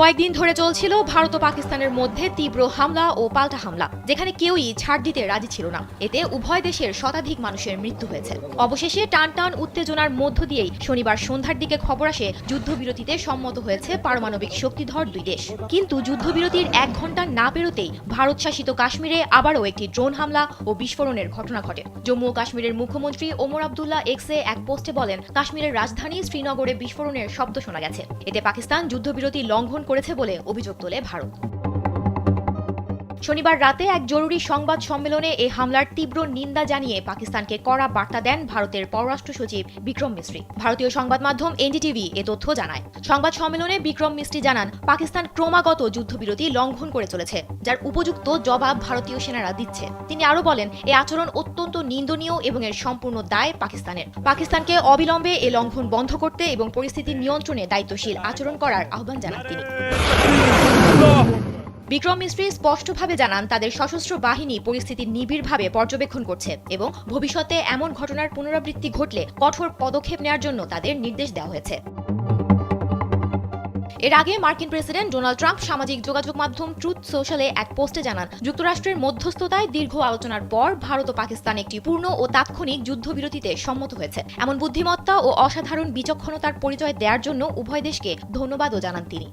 কয়েকদিন ধরে চলছিল ভারত ও পাকিস্তানের মধ্যে তীব্র হামলা ও পাল্টা হামলা, যেখানে কেউই ছাড় দিতে রাজি ছিল না। এতে উভয় দেশের শতাধিক মানুষের মৃত্যু হয়েছে। অবশেষে টান টান উত্তেজনার মধ্য দিয়েই শনিবার সন্ধ্যার দিকে খবর আসে, যুদ্ধবিরতিতে সম্মত হয়েছে পারমাণবিক শক্তিধর দুই দেশ। কিন্তু যুদ্ধবিরতির এক ঘণ্টা না পেরোতেই ভারত শাসিত কাশ্মীরে আবারও একটি ড্রোন হামলা ও বিস্ফোরণের ঘটনা ঘটে। জম্মু ও কাশ্মীরের মুখ্যমন্ত্রী ওমর আবদুল্লাহ এক্সে এক পোস্টে বলেন, কাশ্মীরের রাজধানী শ্রীনগরে বিস্ফোরণের শব্দ শোনা গেছে। এতে পাকিস্তান যুদ্ধবিরতি লঙ্ঘন করেছে বলে অভিযোগ তোলে ভারত। শনিবার রাতে এক জরুরি সংবাদ সম্মেলনে এই হামলার তীব্র নিন্দা জানিয়ে পাকিস্তানকে কড়া বার্তা দেন ভারতের পররাষ্ট্র সচিব বিক্রম মিস্ত্রি। ভারতীয় সংবাদ মাধ্যম এনডিটিভি এ তথ্য জানায়। সংবাদ সম্মেলনে বিক্রম মিস্ত্রি জানান, পাকিস্তান ক্রমাগত যুদ্ধবিরতি লঙ্ঘন করে চলেছে, যার উপযুক্ত জবাব ভারতীয় সেনারা দিচ্ছে। তিনি আরও বলেন এই আচরণ অত্যন্ত নিন্দনীয় এবং এর সম্পূর্ণ দায় পাকিস্তানের। পাকিস্তানকে অবিলম্বে এ লঙ্ঘন বন্ধ করতে এবং পরিস্থিতি নিয়ন্ত্রণে দায়িত্বশীল আচরণ করার আহ্বান জানান তিনি। বিক্রম মিস্ত্রি স্পষ্টভাবে জানান, তাদের সশস্ত্র বাহিনী পরিস্থিতি নিবিড়ভাবে পর্যবেক্ষণ করছে এবং ভবিষ্যতে এমন ঘটনার পুনরাবৃত্তি ঘটলে কঠোর পদক্ষেপ নেওয়ার জন্য তাদের নির্দেশ দেওয়া হয়েছে। এর আগে মার্কিন প্রেসিডেন্ট ডোনাল্ড ট্রাম্প সামাজিক যোগাযোগ মাধ্যম ট্রুথ সোশ্যালে এক পোস্টে জানান, যুক্তরাষ্ট্রের মধ্যস্থতায় দীর্ঘ আলোচনার পর ভারত ও পাকিস্তান একটি পূর্ণ ও তাৎক্ষণিক যুদ্ধবিরতিতে সম্মত হয়েছে। এমন বুদ্ধিমত্তা ও অসাধারণ বিচক্ষণতার পরিচয় দেওয়ার জন্য উভয় দেশকে ধন্যবাদও জানান তিনি।